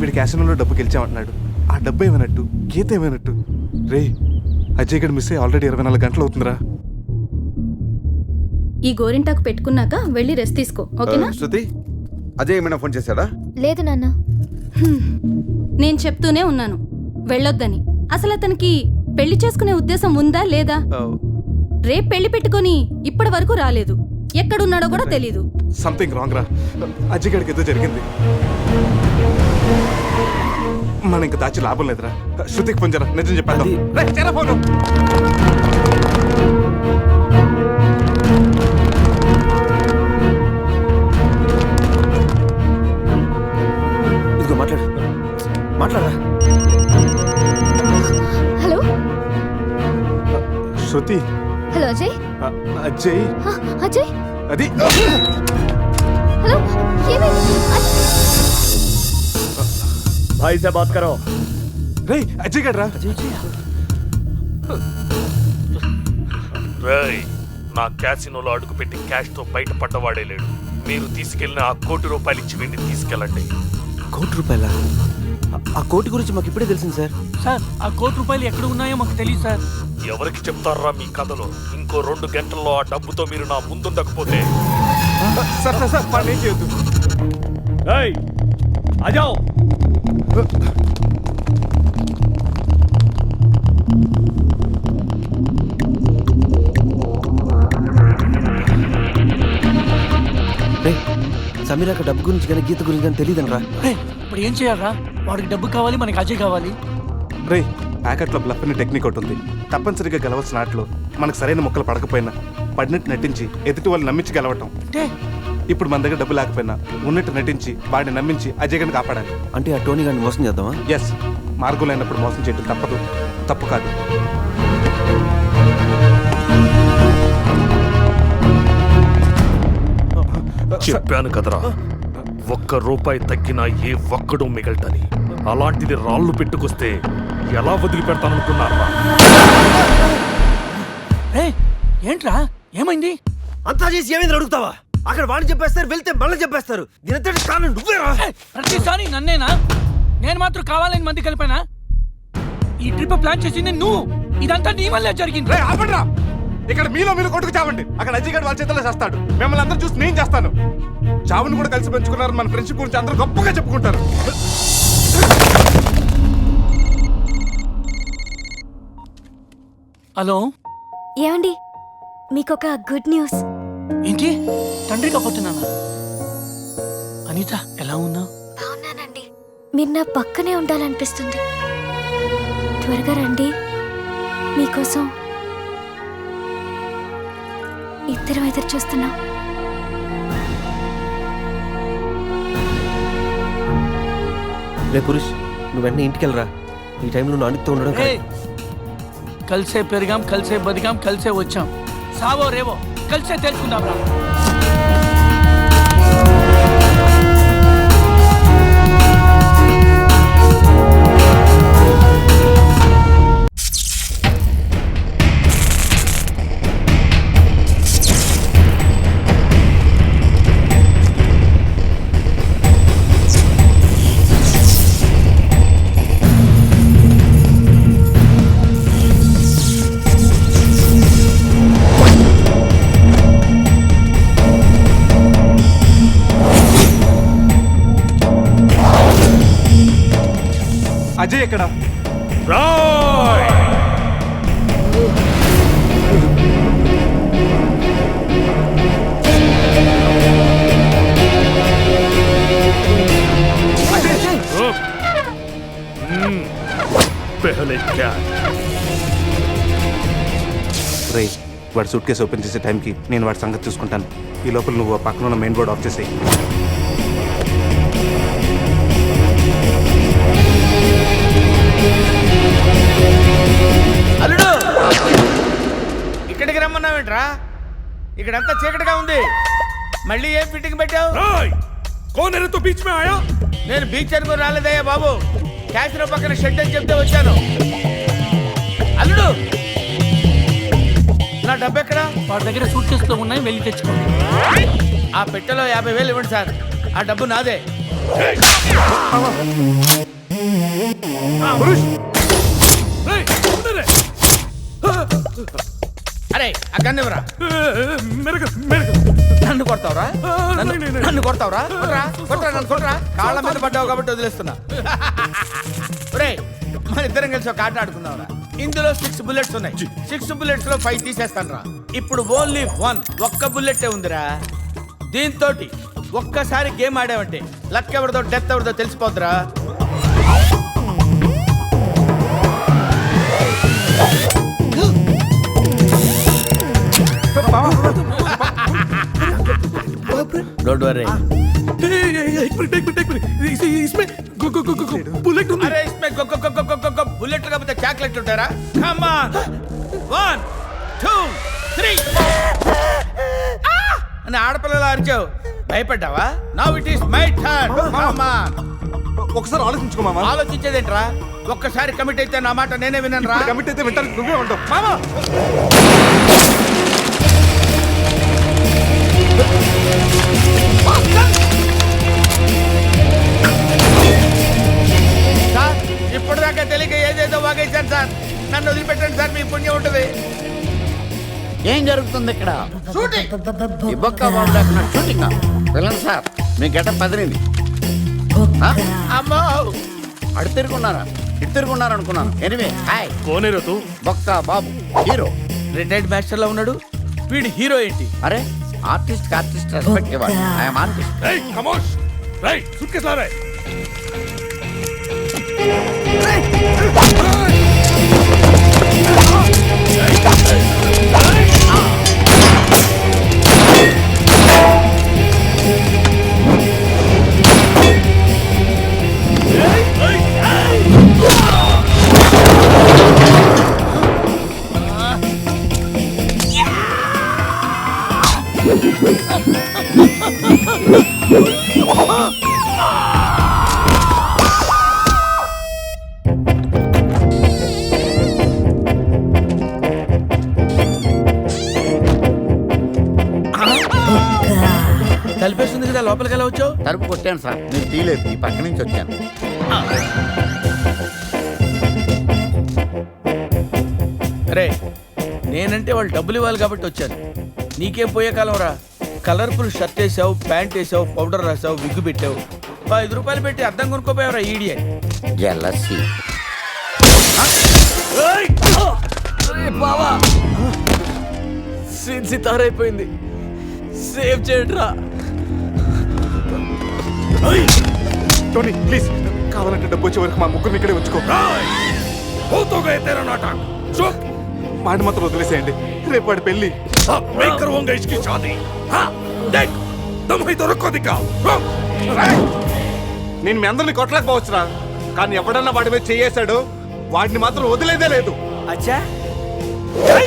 వీడి క్యాసినోలో డబ్బు గెలిచామంటున్నాడు. ఆ డబ్బు ఏమైనట్టు? గీత ఏమైనట్టు? రే అజయ్ గడ్ మిస్ అయ్యి ఆల్రెడీ ఇరవై నాలుగు గంటలు అవుతుందిరా. ఈ గోరింటాకు పెట్టుకున్నాక వెళ్ళి రెస్ట్ తీసుకో ఓకేనా? శృతి అజయ్ ఏమైనా ఫోన్ చేశాడా? లేదు నాన్న. నేను చెప్తూనే ఉన్నాను. వెళ్ళొద్దని. అసలు అతనికి పెళ్ళి చేసుకునే ఉద్దేశం ఉందా లేదా? రేపు పెళ్ళి పెట్టుకొని ఇప్పటి వరకు రాలేదు. ఎక్కడున్నాడో కూడా తెలీదు. సంథింగ్ రాంగ్ రా. అజయ్ గడికి ఏదో జరిగింది. మన ఇంకా దాచి లాభం లేదురా. శృతికి చేయరా? నిజం చెప్పేద్దాం. రే, చేయరా ఫోను ఇదిగో మాట్లాడు. మాట్లాడరా? హలో? శృతి. హలో అజయ్? అ- అజయ్. హ, అజయ్? అది హలో ఏమైంది? అజయ్! భాయ్ సే బాత్ కరో రే అజయ్ గడ్రా రేయ్ నా క్యాసినోలో అడుగుపెట్టి క్యాష్తో బయటపడ్డవాడే లేడు మీరు తీసుకెళ్ళిన ఆ కోటి రూపాయలు ఇచ్చి వీడిని తీసుకెళ్ళండి కోటి రూపాయల ఆ కోటి గురించి మాకు ఇప్పుడే తెలిసింది సార్ సార్ ఆ కోటి రూపాయలు ఎక్కడ ఉన్నాయో మాకు తెలియదు సార్ ఎవరికి చెప్తారా మీ కథలో ఇంకో రెండు గంటల్లో ఆ డబ్బుతో మీరు నా ముందుండకపోతే సార్ సార్ సార్ వాడిని ఏం చేయొద్దు అజావ్ రే సమీరాక డబ్బు గురించి కానీ గీత గురించి కానీ తెలియదనరా రే, ఇప్పుడు ఏం చేయాలరా? వాడికి డబ్బు కావాలి మనకి అజయ్ కావాలి. రే ప్యాకెట్లో బ్లఫ్ అనే టెక్నిక్ ఒకటి ఉంది. తప్పనిసరిగా గెలవాల్సిన ఆటలో మనకు సరైన మొక్కలు పడకపోయినా పడినట్టు నటించి ఎదుటి వాళ్ళు నమ్మించి గెలవటం. అంటే ఇప్పుడు మన దగ్గర డబ్బు లేకపోయినా ఉన్నట్టు నటించి వాడిని నమ్మించి అజయ్ గడిని కాపాడాలి. అంటే ఆ టోనీ గారిని మోసం చేద్దామా? ఎస్ మార్గం లేనప్పుడు మోసం చేయడం తప్పదు. తప్పు కాదు. చెప్పాను కదరా. ఒక్క రూపాయి తగ్గినా ఏ ఒక్కడు మిగలటని. అలాంటిది రాళ్ళు పెట్టుకొస్తే ఎలా వదిలిపెడతాననుకున్నారా? రే ఏంట్రా? ఏమైంది? అంతా చేసి ఏమైంది అడుగుతావా? అక్కడ వాడిని చెప్పేస్తారు వెళ్తే మళ్ళీ చెప్పేస్తారు. దీని కారణం నువ్వేరా ప్రతిసారి నన్నేనా? నేను మాత్రం కావాలని మంది కలిపానా? ఈ ట్రిప్ ప్లాన్ చేసింది నువ్వు. ఇదంతా నీ వల్లే జరిగింది. ఆపండ్రా. ఇక్కడ మీలో మీరు కొట్టుకు చావండి. అక్కడ అజయ్ గడ్ వాళ్ళ చేతిలో చేస్తాడు. మిమ్మల్ని అందరూ చూసి నేను చేస్తాను. చావుని కూడా కలిసి పెంచుకున్నారు మన ఫ్రెండ్షిప్ గురించి అందరూ గొప్పగా చెప్పుకుంటారు. హలో? ఏమండి? మీకొక గుడ్ న్యూస్. ఏంటి? తండ్రి కాపోతున్నానా అనిత ఎలా ఉన్నావు? బాగున్నానండి. మీరు నా పక్కనే ఉండాలనిపిస్తుంది. త్వరగా రండి. మీకోసం ఇద్దరం ఎదురు చూస్తున్నాం. రే పురుష్ నువ్వు వెంటనే ఇంటికి వెళ్ళరా? ఈ టైంలో నువ్వు అనితో ఉండడం. కలిసే పెరిగాం కలిసే బతికాం కలిసే వచ్చాం. సావో రేవో! కలిసే తెలుసుకుందాం రా. అజయ్ ఎక్కడ రాయ్ रुक। हम्म, पहले क्या రే వాడి సూట్ కేసు ఓపెన్ చేసే టైంకి నేను వాడి సంగతి చూసుకుంటాను ఈ లోపల నువ్వు ఆ పక్కన ఉన్న మెయిన్ బోర్డ్ ఆఫ్ చేసేయి అల్లుడు ఇక్కడికి రమ్మన్నావేంట్రా ఇక్కడంతా చీకటిగా ఉంది మళ్ళీ ఏం ఫిట్టింగ్ పెట్టావు राय कौन है रे तू बीच में आया నేను బీచ్ అనుకుని రాలేదయ్యా బాబు క్యాసినో పక్కన షెడ్ అని చెప్తే వచ్చాను అల్లుడు నా డబ్బు ఎక్కడ వాడి దగ్గర సూట్ కేసులో ఉన్నాయి వెళ్ళి తెచ్చుకోండి ఆ పెట్టెలో యాభై వేలు ఇవ్వండి సార్ ఆ డబ్బు నాదే పురుష్ అరే ఆ గన్నివరా నన్ను కొడతావురా? నన్ను కొడతావురా? కొట్రా కొట్రా నన్ను కొట్రా. కాళ్ళ మీద పడ్డావు కాబట్టి వదిలేస్తున్నా. ఒరే మన ఇద్దరం కలిసి ఒక ఆట ఆడుకుందాంరా. ఇందులో సిక్స్ బుల్లెట్స్ ఉన్నాయి. సిక్స్ బుల్లెట్స్లో ఫైవ్ తీసేస్తాను రా ఇప్పుడు ఓన్లీ వన్ ఒక్క బుల్లెట్ ఉందిరా. దీంతో ఒక్కసారి గేమ్ ఆడామంటే లక్ ఎవరిదో డెత్ ఎవరిదో తెలిసిపోద్దిరా. డోంట్ వరీ బుల్లెట్ ఉంది అరే ఇస్మే గొగ్గ గొగ్గ గొగ్గ గొగ్గ బుల్లెట్ కాకపోతే చాక్లెట్ ఉంటారా కమ్ ఆన్ అని ఆడపిల్లలు అరిచావు. భయపడ్డావా? Now it is my turn on ఒకసారి ఆలోచించుకో మామా. ఆలోచించేదేంట్రా? ఒక్కసారి కమిట్ అయితే నా మాట నేనే విన్నాను రా కమిట్ అయితే వింటానికి నువ్వే ఉండవు. మామా. సార్ ఇప్పటిదాకా తెలియక ఏదేదో వాగేశాను సార్. నన్ను వదిలిపెట్టండి సార్ మీ పుణ్యం ఉంటుంది. ఏం జరుగుతుంది ఇక్కడ? ఈ బొక్క బాబు లేకుండా షూటింగ్ వెళ్ళండి సార్ మీ గడ్డ పదిలింది ఆ? అమ్మో! అడు తిరుగున్నారా? ఇటు తిరుగున్నారు అనుకున్నాను. Anyway hi. కోనేరు తూ బొక్క బాబు హీరో. రిటైర్డ్ మాస్టర్లో ఉన్నాడు. వీడు హీరో ఏంటి? అరే ఆర్టిస్ట్ ఆర్టిస్ట్ రెస్పెక్ట్ ఇవ్వాలి. ఐఎమ్ ఆర్టిస్ట్ రేయ్ కమోష్ రేయ్ సుట్కేస్ లా రే కలిపేస్తుంది కదా లోపలికి ఎలా వచ్చావు? తలుపు కొట్టాను సార్. మీరు తీయలేదు ఈ పక్క నుంచి వచ్చాను. రే నేనంటే వాళ్ళు డబ్బులు ఇవ్వాలి కాబట్టి వచ్చాను. నీకేం పోయే కాలం రా? కలర్ఫుల్ షర్ట్ వేసావు ప్యాంట్ వేసావు పౌడర్ రాసావు విగ్గు పెట్టావు. ఐదు రూపాయలు పెట్టి అర్థం కొనుక్కోపోయావురా ఈడియా జలసి బావా! సితారైపోయింది. సేవ్ చేయడ్రా టోనీ ప్లీజ్. కావాలంటే డబ్బు వచ్చే వరకు మా ముగ్గురిని ఇక్కడే ఉంచుకో. మాట మాత్రం వదిలేసేయండి. రేపు వాడి పెళ్ళి अब मैं करवाऊंगा इसकी शादी हाँ देख तुम ही तो रुको दिखाओ रुक రేయ్! నేను మీ అందరిని కొట్టలేకపోవచ్చురా కానీ ఎవడన్నా వాడి మీద చేయేశాడు వాడిని మాత్రం వదిలేదే లేదు అచ్చా రే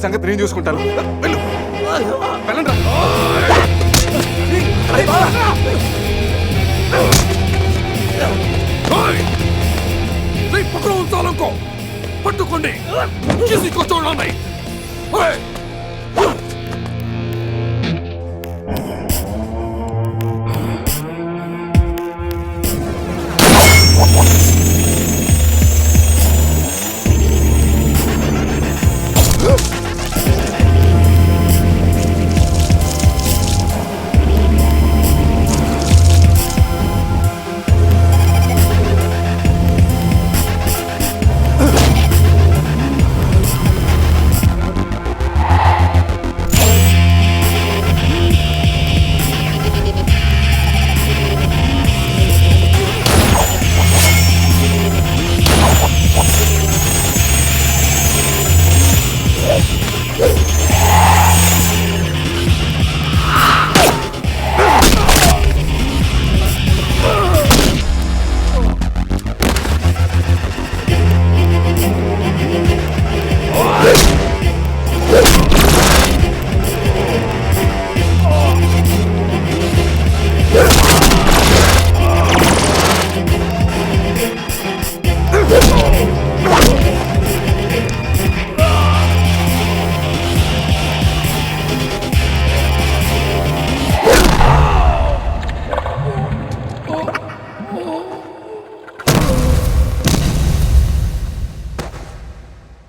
వీళ్ళ సంగతి నేను చూసుకుంటాను. వెళ్ళు. వెళ్ళండి పట్టుకోండి. చూసి కూర్చోండి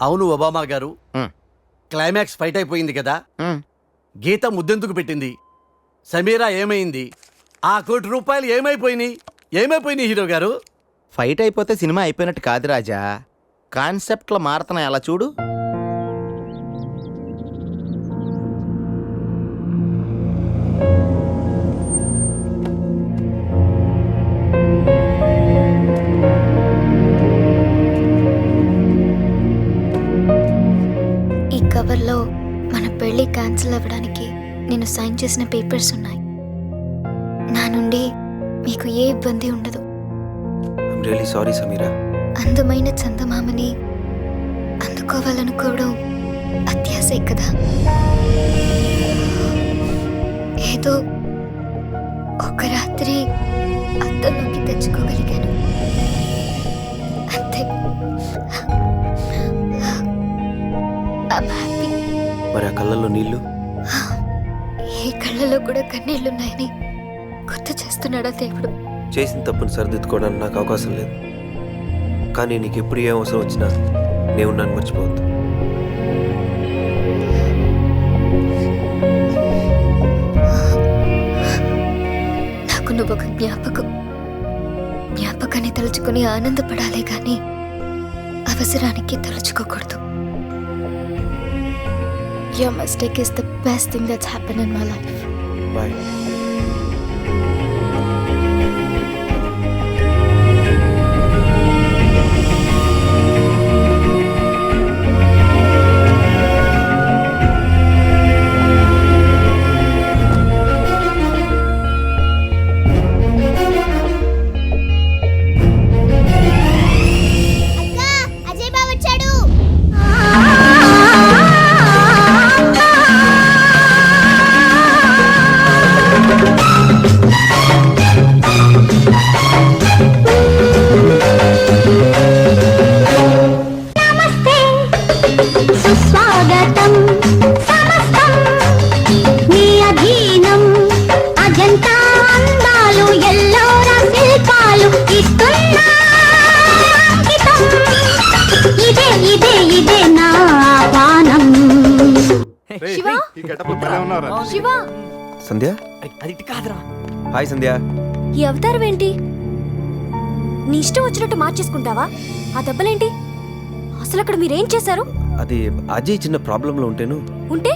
అవును ఒబామా గారు. క్లైమాక్స్ ఫైట్ అయిపోయింది కదా. గీత ముద్దెందుకు పెట్టింది? సమీరా ఏమైంది? ఆ కోటి రూపాయలు ఏమైపోయినాయి? ఏమైపోయినాయి హీరో గారు? ఫైట్ అయిపోతే సినిమా అయిపోయినట్టు కాదు రాజా. కాన్సెప్ట్లు మారుతున్నాయి అలా చూడు. కవర్లో మన పెళ్ళి క్యాన్సిల్ అవ్వడానికి నేను సైన్ చేసిన పేపర్స్ ఉన్నాయి. నా నుండి మీకు ఏ ఇబ్బంది ఉండదు. ఐమ్ రియలీ సారీ సమీరా అందమైన చందమామని అందుకోవాలనుకోవడం అత్యాశే కదా. ఏదో ఒక రాత్రి అద్దంలోకి తెచ్చుకోగలిగాను. అంతే. మరి ఆ కళ్ళల్లో నీళ్ళు ఏ కళ్ళలో కూడా కన్నీళ్ళున్నాయని గుర్తు చేస్తున్నాడా దేవుడు? చేసిన తప్పును సరిదిద్దుకోవడానికి నాకు అవకాశం లేదు. కానీ నీకు ఎప్పుడు ఏ అవసరం వచ్చినా నేను నన్ను మర్చిపోవద్దు. నాకు నువ్వు ఒక జ్ఞాపకం. జ్ఞాపకాన్ని తలుచుకుని ఆనందపడాలి కానీ అవసరానికి తలుచుకోకూడదు. Your mistake is the best thing that's happened in my life. Bye Sandhya? అది ఇటు కాదురా. హాయ్ సంధ్య. ఈ అవతారం ఏంటి? నీ ఇష్టం వచ్చినట్టు మార్చేసుకుంటావా? ఆ దెబ్బలేంటి? అసలు అక్కడ మీరేం చేశారు? అది అజయ్ చిన్న ప్రాబ్లంలో ఉంటేను. ఉంటే?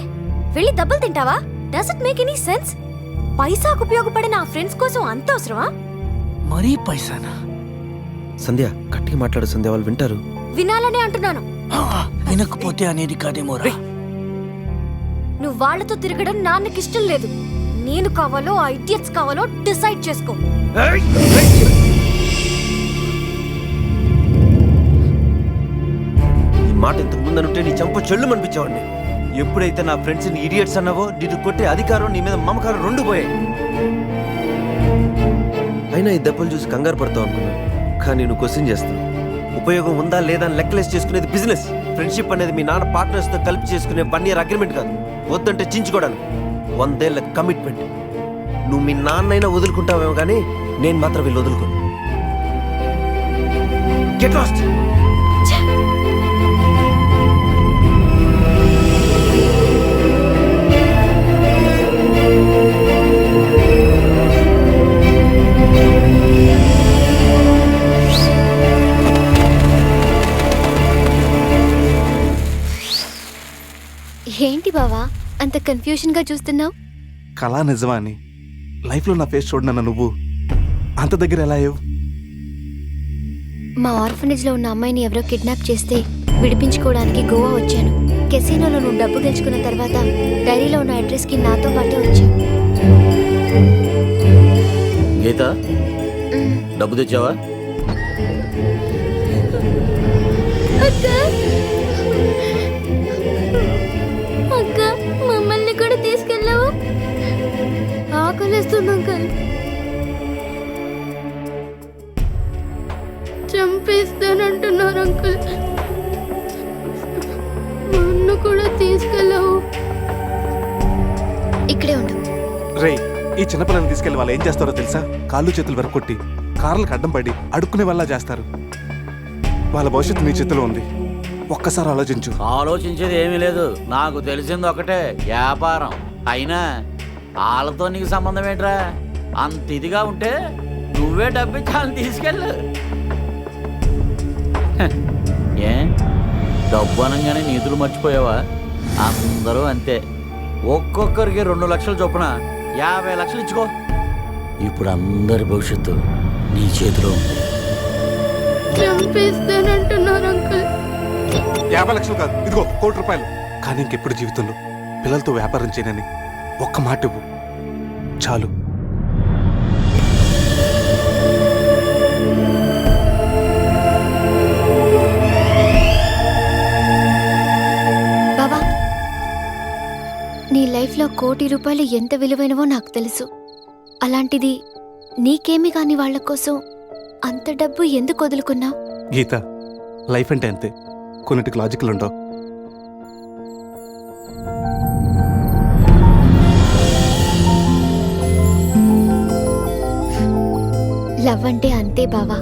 వెళ్ళి దెబ్బలు తింటావా? Does it make any sense పైసాకు ఉపయోగపడే నా ఫ్రెండ్స్ కోసం అంత అవసరమా? మరీ పైసానా? సంధ్య గట్టిగా మాట్లాడు సంధ్య వాళ్ళు వింటారు. వినాలనే అంటున్నాను. ఆ, వినకపోతే అనేది కాదేమోరా? నువ్వు వాళ్ళతో తిరగడం నాన్నకి ఇష్టం లేదు. నేను కావాలో ఆ ఇడియట్స్ కావాలో డిసైడ్ చేసుకో. ఈ మాట ఇంతకు ముందునుంటే నీ చంప చెల్లు అనిపించేవాడిని ఎప్పుడైతే నా ఫ్రెండ్స్ని ఇడియట్స్ అన్నావో నిన్ను కొట్టే అధికారం నీ మీద మమకారం రెండు పోయాయి. అయినా ఈ దెబ్బలు చూసి కంగారు పడతావు అనుకున్నాను కానీ నువ్వు క్వశ్చన్ చేస్తాను ఉపయోగం ఉందా లేదా అని లెక్కలేసి చేసుకునేది బిజినెస్ ఫ్రెండ్షిప్ అనేది మీ నాన్న partners తో కలిపి చేసుకునే వన్ ఇయర్ అగ్రిమెంట్ కాదు. వద్దంటే చించుకోవడానికి. వందేళ్ళ కమిట్మెంట్ నువ్వు మీ నాన్నైనా వదులుకుంటావేమో కానీ నేను మాత్రం వీళ్ళు వదులుకోను. గెట్ లాస్ట్ అంత కన్ఫ్యూజన్గా చూస్తున్నావు? కళా నిజమా అని లైఫ్లో నా ఫేస్ చూడనన్న నువ్వు. అంత దగ్గర ఎలా అయ్యావు మా ఆర్ఫనేజ్లో ఉన్న అమ్మాయిని ఎవరో కిడ్నాప్ చేస్తే విడిపించుకోవడానికి గోవా వచ్చాను. కెసినోలో నువ్వు డబ్బు గెలుచుకున్న తర్వాత డైరీలో ఉన్న అడ్రస్కి నాతో పాటే వచ్చావు. గీత? డబ్బు తెచ్చావా? ఆకలిస్తుంది అంకల్ చంపేస్తానంటున్నారు అంకుల్. నన్ను కూడా తీసుకెళ్ళావు. ఇక్కడే ఉండు. రేయ్ ఈ చిన్నపిల్లని తీసుకెళ్ళి వాళ్ళు ఏం చేస్తారో తెలుసా? కాళ్ళు చేతులు వెరకొట్టి కార్లకు అడ్డం పడి అడుక్కునే వల్ల చేస్తారు. వాళ్ళ భవిష్యత్తు నీ చేతిలో ఉంది. ఒక్కసారి ఆలోచించు. ఆలోచించేది ఏమీ లేదు. నాకు తెలిసింది ఒకటే వ్యాపారం. అయినా వాళ్ళతో నీకు సంబంధం ఏంట్రా? అంత ఇదిగా ఉంటే నువ్వే డబ్బిచ్చి వాళ్ళని తీసుకెళ్ళు. ఏ? డబ్బు అనగానే నీతులు మర్చిపోయావా? అందరూ అంతే. ఒక్కొక్కరికి రెండు లక్షలు చొప్పున యాభై లక్షలు ఇచ్చుకో. ఇప్పుడు అందరి భవిష్యత్తు నీ చేతిలో ఉంది. యాభై లక్షలు కాదు ఇదిగో కోటి రూపాయలు. కానీ ఇంకెప్పుడు జీవితంలో పిల్లలతో వ్యాపారం చేయనని ఒక్క మాట ఇవ్వు. చాలు. బాబా నీ లైఫ్లో కోటి రూపాయలు ఎంత విలువైనవో నాకు తెలుసు. అలాంటిది నీకేమి కాని వాళ్ళ కోసం అంత డబ్బు ఎందుకు వదులుకున్నావు? గీత లైఫ్ అంటే అంతే. కొన్నిటికి లాజికల్ ఉండవు. లవ్ అంటే అంతే బావా.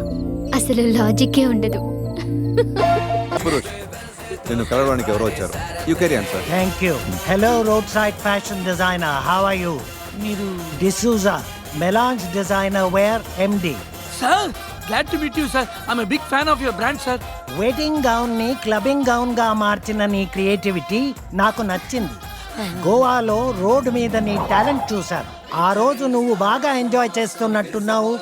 అసలు లాజిక్కే ఉండదు. పురుష్ నిన్ను కలవడానికి ఎవరో వచ్చారు. You carry answer thank you hello roadside fashion designer how are you మీరు D'Souza melons designer wear MD sir glad to meet you sir I'm big fan of your brand sir wedding గౌన్ని clubbing గౌన్గా మార్చిన నీ creativity నాకు నచ్చింది గోవాలో road మీద నీ talent చూశాను ఆ రోజు నువ్వు బాగా ఎంజాయ్ చేస్తున్నట్టున్నావు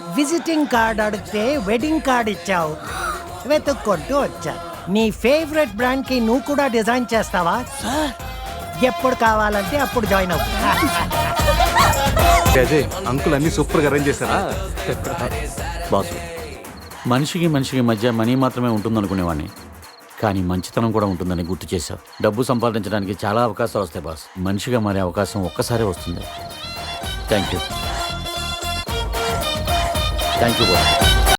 విజిటింగ్ కార్డ్ అడిగితే వెడ్డింగ్ కార్డ్ ఇచ్చావు. వెతుక్కుంటూ వచ్చా. నీ ఫేవరెట్ బ్రాండ్కి నువ్వు కూడా డిజైన్ చేస్తావా? ఎప్పుడు కావాలంటే అప్పుడు జాయిన్ అవ్వు. అజయ్ అంకుల్ అన్ని సూపర్గా అరేంజ్ చేశారా? బాసు మనిషికి మనిషికి మధ్య మనీ మాత్రమే ఉంటుందనుకునేవాడిని. కానీ మంచితనం కూడా ఉంటుందని గుర్తు చేశావు. డబ్బు సంపాదించడానికి చాలా అవకాశాలు వస్తాయి బాస్. మనిషిగా మారే అవకాశం ఒక్కసారే వస్తుంది. Thank you. Thank you boss